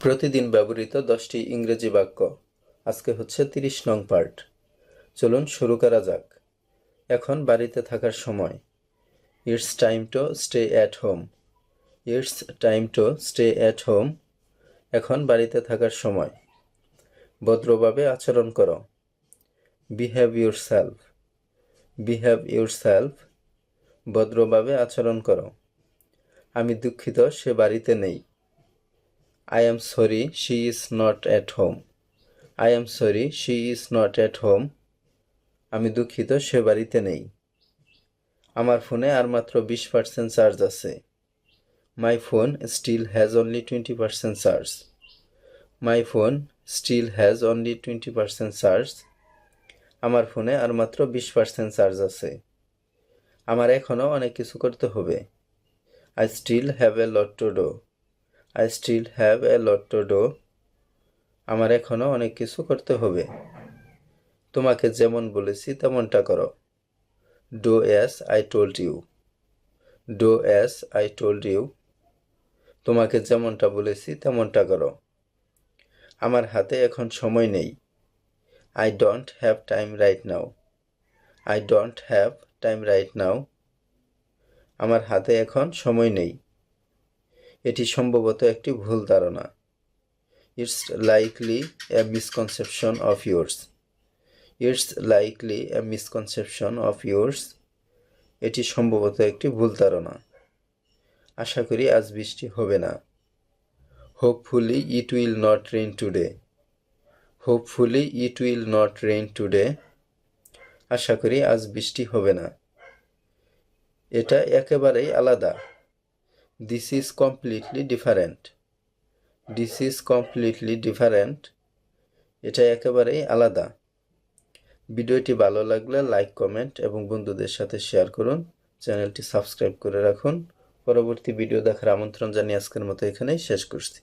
প্রতিদিন ব্যবহৃত দশটি ইংরেজি বাক্য। আজকে হচ্ছে তিরিশ নং পার্ট চলুন শুরু করা যাক। এখন বাড়িতে থাকার সময়। It's time to stay at home it's time to stay at home এখন বাড়িতে থাকার সময়। ভদ্রভাবে আচরণ করো। Behave yourself behave yourself ভদ্রভাবে আচরণ করো। আমি দুঃখিত, সে বাড়িতে নেই। I am sorry, she is not at home. I am sorry, she is not at home. আমি দুঃখিত, সে বাড়িতে নেই। আমার ফোনে আর মাত্র বিশ পার্সেন্ট চার্জ আছে। My phone still has only twenty percent charge my phone still has only twenty percent charge আমার ফোনে আর মাত্র বিশ পার্সেন্ট চার্জ আছে। আমার এখনও অনেক কিছু করতে হবে। I still have a lot to do I still have a lot to do আমার এখনও অনেক কিছু করতে হবে। তোমাকে যেমন বলেছি তেমনটা করো। Do as I told you do as I told you তোমাকে যেমনটা বলেছি তেমনটা করো। আমার হাতে এখন সময় নেই। I don't have time right now I don't have time right now আমার হাতে এখন সময় নেই। এটি সম্ভবত একটি ভুল ধারণা। It's likely a misconception of yours it's likely a misconception of yours এটি সম্ভবত একটি ভুল ধারণা। আশা করি আজ বৃষ্টি হবে না। Hopefully it will not rain today hopefully it will not rain today আশা করি আজ বৃষ্টি হবে না। এটা একেবারেই আলাদা। This is completely different this is completely different এটা একেবারেই আলাদা। ভিডিওটি ভালো লাগলে লাইক, কমেন্ট এবং বন্ধুদের সাথে শেয়ার করুন। চ্যানেলটি সাবস্ক্রাইব করে রাখুন। পরবর্তী ভিডিও দেখার আমন্ত্রণ জানিয়ে আজকের মতো এখানেই শেষ করছি।